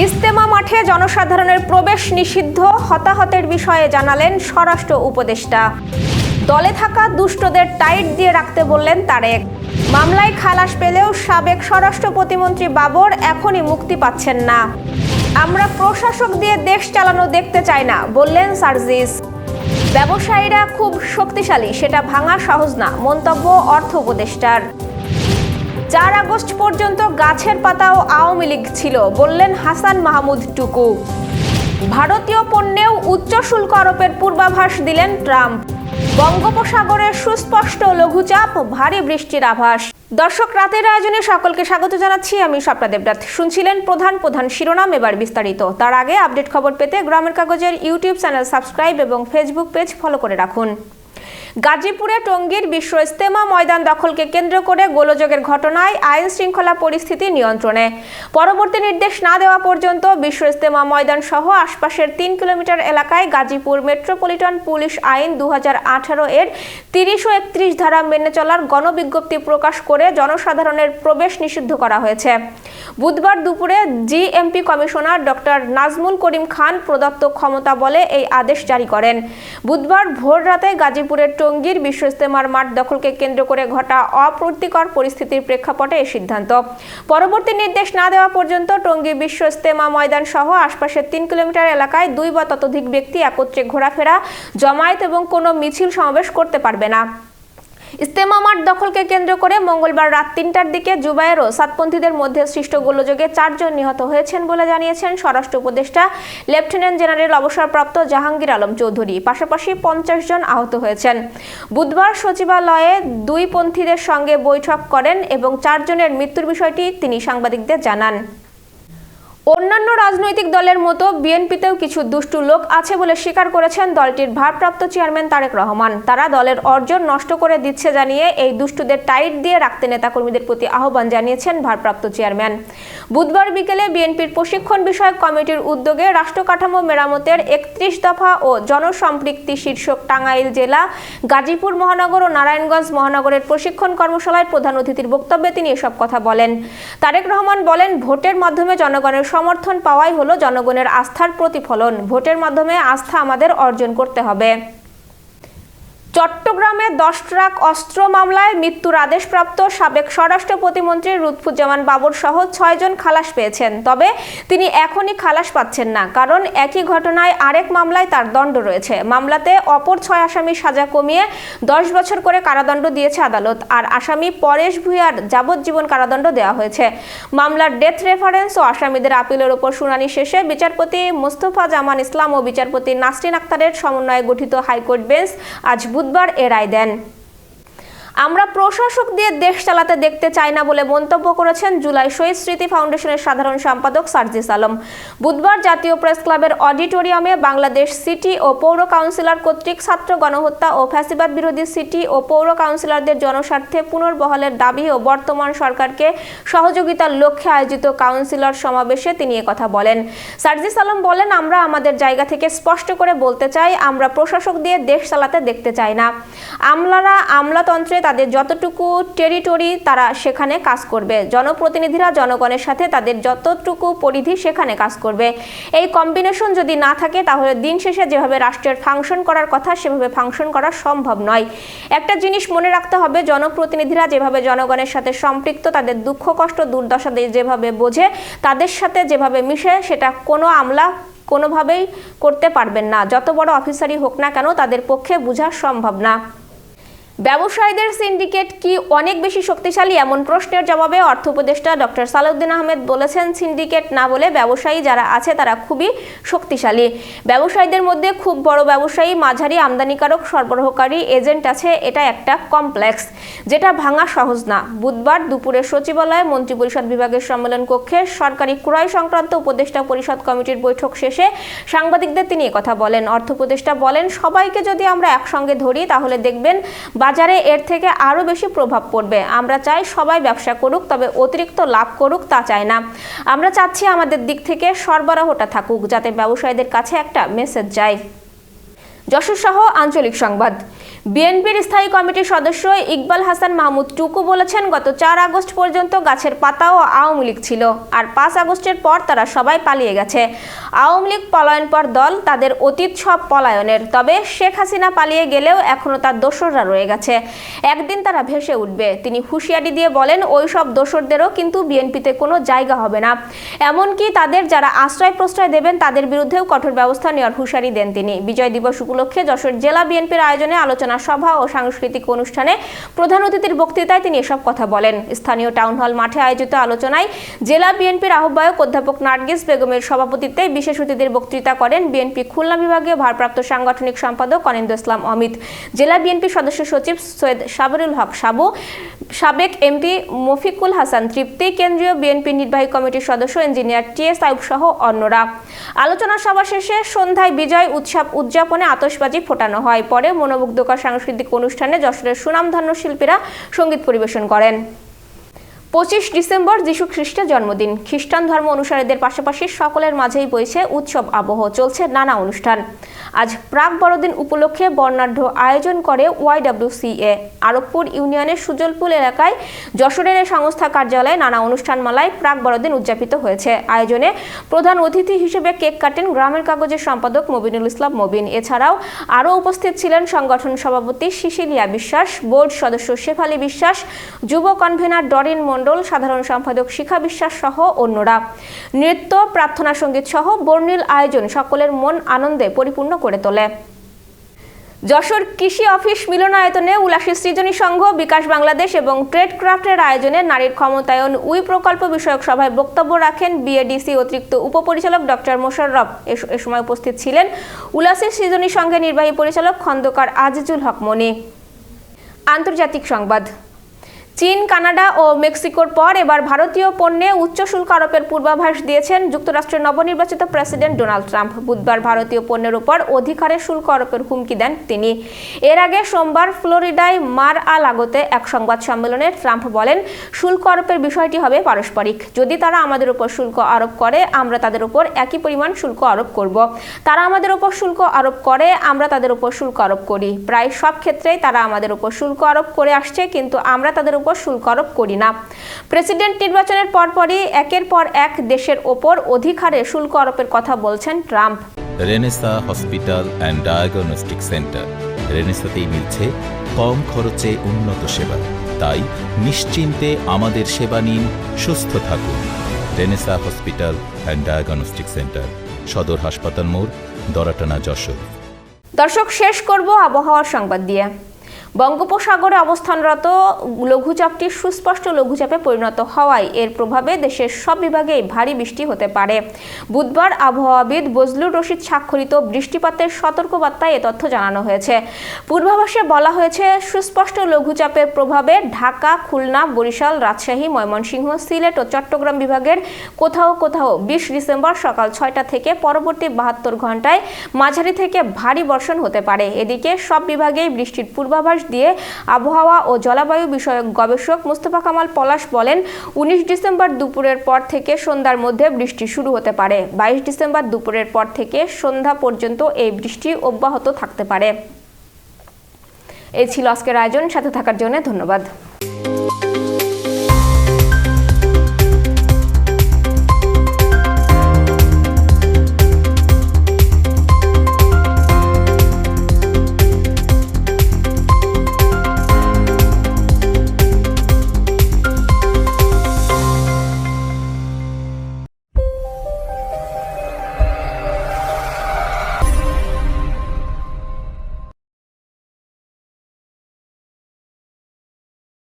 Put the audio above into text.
ইস্তেমা মাঠে জনসাধারণের প্রবেশ নিষিদ্ধ হতাহতের বিষয়ে জানালেন স্বরাষ্ট্র উপদেষ্টা। দলে থাকা দুষ্টদের টাইট দিয়ে রাখতে বললেন তারেক। মামলায় খালাস পেলেও সাবেক স্বরাষ্ট্র প্রতিমন্ত্রী বাবর এখনই মুক্তি পাচ্ছেন না। আমরা প্রশাসক দিয়ে দেশ চালানো দেখতে চাই না, বললেন সার্জিস। ব্যবসায়ীরা খুব শক্তিশালী, সেটা ভাঙা সহজ না, মন্তব্য অর্থ উপদেষ্টার। চার আগস্ট পর্যন্ত গাছের পাতাও আওয়ামী লীগ ছিল, বললেন হাসান মাহমুদ টুকু। ভারতীয় পণ্যেও উচ্চ শুল্ক আরোপের পূর্বাভাস দিলেন ট্রাম্প। বঙ্গোপসাগরে সুস্পষ্ট লঘুচাপ, ভারী বৃষ্টির আভাস। দর্শক, রাতের আয়োজনে সকলকে স্বাগত জানাচ্ছি। আমি স্বপ্না দেবরাত শুনছিলেন প্রধান প্রধান শিরোনাম, এবার বিস্তারিত। তার আগে আপডেট খবর পেতে গ্রামের কাগজের ইউটিউব চ্যানেল সাবস্ক্রাইব এবং ফেসবুক পেজ ফলো করে রাখুন। গাজীপুরে টঙ্গীর বিশ্ব ইস্তেমা ময়দান দখলকে কেন্দ্র করে গোলযোগের ঘটনায় আইন শৃঙ্খলা পরিস্থিতি নিয়ন্ত্রণে। পরবর্তী নির্দেশ না দেওয়া পর্যন্ত বিশ্ব ইস্তেমা ময়দান সহ আশপাশের তিন কিলোমিটার এলাকায় গাজীপুর মেট্রোপলিটন পুলিশ আইন দু হাজার আঠারো এর তিরিশ ও একত্রিশ ধারা মেনে চলার গণবিজ্ঞপ্তি প্রকাশ করে জনসাধারণের প্রবেশ নিষিদ্ধ করা হয়েছে। বুধবার দুপুরে GMP commissioner doctor Nazmul Karim Khan প্রদত্ত ক্ষমতা বলে এই আদেশ জারি করেন। বুধবার ভোর রাতে গাজীপুরের টঙ্গীর বিশ্ব ইস্তেমার মাঠ দখলকে কেন্দ্র করে ঘটা অপ্রীতিকর পরিস্থিতির প্রেক্ষাপটে এ সিদ্ধান্ত। পরবর্তী নির্দেশ না দেওয়া পর্যন্ত টঙ্গী বিশ্ব ইস্তেমা ময়দান সহ আশপাশের তিন কিলোমিটার এলাকায় দুই বা ততোধিক ব্যক্তি একত্রে ঘোরাফেরা, জমায়েত এবং কোনো মিছিল সমাবেশ করতে পারবে না। ইস্তেমা মাঠ দখলকে কেন্দ্র করে মঙ্গলবার রাত তিনটার দিকে জুবায়ের ও সাতপন্থীদের মধ্যে সৃষ্ট গোলযোগে চারজন নিহত হয়েছেন বলে জানিয়েছেন স্বরাষ্ট্র উপদেষ্টা। লেফটেন্যান্ট জেনারেল অবসরপ্রাপ্ত জাহাঙ্গীর আলম চৌধুরী, পাশাপাশি পঞ্চাশ জন আহত হয়েছেন। বুধবার সচিবালয়ে দুই পন্থীদের সঙ্গে বৈঠক করেন এবং চারজনের মৃত্যুর বিষয়টি তিনি সাংবাদিকদের জানান। অন্যান্য রাজনৈতিক দলের মতো বিএনপিতেও কিছু দুষ্টু লোক আছে বলে স্বীকার করেছেন দলটির ভারপ্রাপ্ত চেয়ারম্যান তারেক রহমান। তারা দলের অর্জন নষ্ট করে দিচ্ছে জানিয়ে এই দুষ্টুদের টাইট দিয়ে রাখতে নেতাকর্মীদের প্রতি আহ্বান জানিয়েছেন ভারপ্রাপ্ত চেয়ারম্যান। বুধবার বিকেলে বিএনপির প্রশিক্ষণ বিষয়ক কমিটির উদ্যোগে রাষ্ট্রকাঠামো মেরামতের একত্রিশ দফা ও জনসম্পৃক্তি শীর্ষক টাঙ্গাইল জেলা, গাজীপুর মহানগর ও নারায়ণগঞ্জ মহানগরের প্রশিক্ষণ কর্মশালায় প্রধান অতিথির বক্তব্যে তিনি এসব কথা বলেন। তারেক রহমান বলেন, ভোটের মাধ্যমে জনগণের সমর্থন পাওয়াই হলো জনগণের আস্থার প্রতিফলন। ভোটের মাধ্যমে আস্থা আমাদের অর্জন করতে হবে। চট্টগ্রামে দশ ট্রাক অস্ত্র মামলায় মৃত্যুর আদেশপ্রাপ্ত সাবেক স্বরাষ্ট্র প্রতিমন্ত্রী লুৎফুজ্জামান বাবর সহ ছয়জন খালাস পেয়েছেন। তবে তিনি এখনই খালাস পাচ্ছেন না, কারণ একই ঘটনায় আরেক মামলায় তার দণ্ড রয়েছে। মামলাতে অপর ছয় আসামি সাজা কমিয়ে দশ বছর করে কারাদণ্ড দিয়েছে আদালত, আর আসামি পরেশ ভূঁইয়ার যাবজ্জীবন কারাদণ্ড দেওয়া হয়েছে। মামলার ডেথ রেফারেন্স ও আসামিদের আপিলের ওপর শুনানি শেষে বিচারপতি মোস্তফা জামান ইসলাম ও বিচারপতি নাসরিন আক্তারের সমন্বয়ে গঠিত হাইকোর্ট বেঞ্চ আজ বুধবার এ রায় দেন। আমরা প্রশাসক দিয়ে দেশ চালাতে দেখতে চাই না বলে মন্তব্য করেছেন জুলাই শহীদ স্মৃতি ফাউন্ডেশনের সাধারণ সম্পাদক সার্জিস আলম। বুধবার জাতীয় প্রেস ক্লাবের অডিটোরিয়ামে বাংলাদেশ সিটি ও পৌর কাউন্সিলর কর্তৃক ছাত্র গণহত্যা ও ফ্যাসিবাদ বিরোধী সিটি ও পৌর কাউন্সিলরদের জনস্বার্থে পুনর্বহলের দাবি ও বর্তমান সরকারকে সহযোগিতার লক্ষ্যে আয়োজিত কাউন্সিলর সমাবেশে তিনি কথা বলেন। সার্জিস আলম বলেন, আমরা আমাদের জায়গা থেকে স্পষ্ট করে বলতে চাই, আমরা প্রশাসক দিয়ে দেশ চালাতে দেখতে চাই না। আমলারা আমলাতন্ত্রে তাদের যতটুকু টেরিটরি তারা সেখানে কাজ করবে। জনপ্রতিনিধিরা জনগণের সাথে তাদের যতটুকু পরিধি সেখানে কাজ করবে। এই কম্বিনেশন যদি না থাকে, তাহলে দিন শেষে যেভাবে রাষ্ট্রের ফাংশন করার কথা, সেভাবে ফাংশন করা সম্ভব নয়। একটা জিনিস মনে রাখতে হবে, জনপ্রতিনিধিরা যেভাবে জনগণের সাথে সম্পৃক্ত, তাদের দুঃখ, কষ্ট, দুর্দশা যেভাবে বোঝে, তাদের সাথে যেভাবে মিশে, সেটা কোনো আমলা কোনোভাবেই করতে পারবেন না। যত বড় অফিসারই হোক না কেন, তাদের পক্ষে বোঝা সম্ভব না। ব্যবসায়ীদের সিন্ডিকেট কি অনেক বেশি শক্তিশালী? এমন প্রশ্নের জবাবে অর্থ উপদেষ্টা ডক্টর সালাউদ্দিন আহমেদ বলেছেন, সিন্ডিকেট না বলে ব্যবসায়ী যারা আছে তারা খুবই শক্তিশালী। ব্যবসায়ীদের মধ্যে খুব বড় ব্যবসায়ী, মাঝারি আমদানিকারক, সরবরাহকারী এজেন্ট আছে, এটা একটা কমপ্লেক্স, যেটা ভাঙা সহজ না। বুধবার দুপুরে সচিবালয়ে মন্ত্রিপরিষদ বিভাগের সম্মেলন কক্ষে সরকারি ক্রয় সংক্রান্ত উপদেষ্টা পরিষদ কমিটির বৈঠক শেষে সাংবাদিকদের তিনি কথা বলেন। অর্থ উপদেষ্টা বলেন, সবাইকে যদি আমরা একসঙ্গে ধরি, তাহলে দেখবেন বাজারে এর থেকে আরও বেশি প্রভাব পড়বে। আমরা চাই সবাই ব্যবসা করুক, তবে অতিরিক্ত লাভ করুক তা চাই না। আমরা চাচ্ছি আমাদের দিক থেকে সরবরাহটা থাকুক, যাতে ব্যবসায়ীদের কাছে একটা মেসেজ যায়। যশোর সহ আঞ্চলিক সংবাদ। বিএনপির স্থায়ী কমিটির সদস্য ইকবাল হাসান মাহমুদ টুকু বলেছেন, গত চার আগস্ট পর্যন্ত গাছের পাতাও আওয়ামী লীগ ছিল আর পাঁচ আগস্টের পর তারা সবাই পালিয়ে গেছে। আওয়ামী লীগ পলায়ন পর দল তাদের অতীত সব পলায়নের, তবে শেখ হাসিনা পালিয়ে গেলেও এখনও তার দোসররা রয়ে গেছে। একদিন তারা ভেসে উঠবে, তিনি হুঁশিয়ারি দিয়ে বলেন, ওই সব দোসরদেরও কিন্তু বিএনপিতে কোনো জায়গা হবে না। এমনকি তাদের যারা আশ্রয় প্রশ্রয় দেবেন, তাদের বিরুদ্ধেও কঠোর ব্যবস্থা নেওয়ার হুঁশিয়ারি দেন তিনি। বিজয় দিবস উপলক্ষে যশোর জেলা বিএনপির আয়োজনে আলোচনা সভা ও সাংস্কৃতিক অনুষ্ঠানে প্রধান অতিথির বক্তৃতায় তিনি এসব কথা বলেন। স্থানীয় টাউন হল মাঠে আয়োজিত আলোচনায় জেলা বিএনপির আহ্বায়ক অধ্যাপক নার্গিস বেগমের সভাপতিত্বে বিশেষ অতিথির বক্তৃতা করেন বিএনপি খুলনা বিভাগীয় ভারপ্রাপ্ত সাংগঠনিক সম্পাদক অনিন্দ ইসলাম অমিত, জেলা বিএনপি সদস্য সচিব সৈয়দ সাবরুল হক সাবু, সাবেক এমপি মফিকুল হাসান তৃপ্তি, কেন্দ্রীয় বিএনপি নির্বাহী কমিটির সদস্য ইঞ্জিনিয়ার টি এস আইব সহ অন্যরা। আলোচনা সভা শেষে সন্ধ্যায় বিজয় উৎসব উদযাপনে আতশবাজি ফোটানো হয়। পরে মনোমুগ্ধকর সাংস্কৃতিক অনুষ্ঠানে যশোরের সুনামধন্য শিল্পীরা সংগীত পরিবেশন করেন। পঁচিশ ডিসেম্বর যীশু খ্রিস্টের জন্মদিন। খ্রিস্টান ধর্ম অনুসারীদের পাশাপাশি সকলের মাঝেই বইছে উৎসব আবহ, চলছে নানা অনুষ্ঠান। আজ প্রাক বড়দিন উপলক্ষে বর্ণাঢ্য আয়োজন করে ওয়াইডব্লিউসিএ আরবপুর ইউনিয়নের সুজলপুর এলাকায় যশোরের সংস্থা কার্যালয়ে নানা অনুষ্ঠানমালায় প্রাক বড়দিন উদযাপিত হয়েছে। আয়োজনে প্রধান অতিথি হিসেবে কেক কাটেন গ্রামের কাগজের সম্পাদক মবিনুল ইসলাম মবিন। এছাড়াও আরও উপস্থিত ছিলেন সংগঠন সভাপতি শিশিলিয়া বিশ্বাস, বোর্ড সদস্য শেফালি বিশ্বাস, যুব কনভেনার ডরিন মণ্ডল, সাধারণ সম্পাদক শিখা বিশ্বাস সহ অন্যরা। নৃত্য, প্রার্থনা সংগীত সহ বর্ণিল আয়োজন সকলের মন আনন্দে পরিপূর্ণ করে তোলে। যশোর কৃষি অফিস মিলনায়তনে উল্লাসী সৃজনী সংঘ, বিকাশ বাংলাদেশ এবং ট্রেড ক্রাফটের আয়োজনে নারীর ক্ষমতায়ন উই প্রকল্প বিষয়ক সভায় বক্তব্য রাখেন বিএডিসি অতিরিক্ত উপপরিচালক ডক্টর মোশাররফ। এ- সময় উপস্থিত ছিলেন উল্লাসী সৃজনী সংঘের নির্বাহী পরিচালক খন্দকার আজিজুল হক মনি। আন্তর্জাতিক সংবাদ। চীন, কানাডা ও মেক্সিকোর পর এবার ভারতীয় পণ্যে উচ্চ শুল্ক আরোপের পূর্বাভাস দিয়েছেন যুক্তরাষ্ট্রের নবনির্বাচিত প্রেসিডেন্ট ডোনাল্ড ট্রাম্প। বুধবার ভারতীয় পণ্যের উপর অধিকারের শুল্ক আরোপের হুমকি দেন তিনি। এর আগে সোমবার ফ্লোরিডায় মার আ লাগোতে এক সংবাদ সম্মেলনে ট্রাম্প বলেন, শুল্ক আরোপের বিষয়টি হবে পারস্পরিক। যদি তারা আমাদের উপর শুল্ক আরোপ করে, আমরা তাদের উপর একই পরিমাণ শুল্ক আরোপ করব। তারা আমাদের উপর শুল্ক আরোপ করে, আমরা তাদের উপর শুল্ক আরোপ করি। প্রায় সব ক্ষেত্রেই তারা আমাদের উপর শুল্ক আরোপ করে আসছে, কিন্তু আমরা তাদের উপর শুল্ক আরোপ করি না। প্রেসিডেন্ট নির্বাচনের পরপরই একের পর এক দেশের ওপর অধিকারে শুল্ক আরোপের কথা বলছেন Trump. Renaissance hospital and diagnostic centre. রেনেসাতেই মিলছে কম খরচে উন্নত সেবা। তাই নিশ্চিন্তে আমাদের সেবা নিন সুস্থ থাকুন। Renaissance hospital and diagnostic centre সদর হাসপাতাল মোড় দরাটানা যশোর। দর্শক শেষ করব আবহাওয়ার সংবাদ দিয়ে। বঙ্গোপসাগরে অবস্থানরত লঘুচাপটি সুস্পষ্ট লঘুচাপে পরিণত হওয়ায় এর প্রভাবে দেশের সব বিভাগেই ভারী বৃষ্টি হতে পারে। বুধবার আবহাওয়াবিদ বজলুর রশিদ স্বাক্ষরিত বৃষ্টিপাতের সতর্কবার্তায় এ তথ্য জানানো হয়েছে। পূর্বাভাসে বলা হয়েছে, সুস্পষ্ট লঘুচাপের প্রভাবে ঢাকা, খুলনা, বরিশাল, রাজশাহী, ময়মনসিংহ, সিলেট ও চট্টগ্রাম বিভাগের কোথাও কোথাও বিশ ডিসেম্বর সকাল ছয়টা থেকে পরবর্তী বাহাত্তর ঘন্টায় মাঝারি থেকে ভারী বর্ষণ হতে পারে। এদিকে সব বিভাগেই বৃষ্টির পূর্বাভাস দিয়ে আবহাওয়া ও জলবায়ু বিষয়ক গবেষক মুস্তফা কামাল পলাশ বলেন, উনিশ ডিসেম্বর দুপুরের পর থেকে সন্ধ্যার মধ্যে বৃষ্টি শুরু হতে পারে। বাইশ ডিসেম্বর দুপুরের পর থেকে সন্ধ্যা পর্যন্ত এই বৃষ্টি অব্যাহত থাকতে পারে। এই ছিল আজকের আয়োজন। সাথে থাকার জন্য ধন্যবাদ।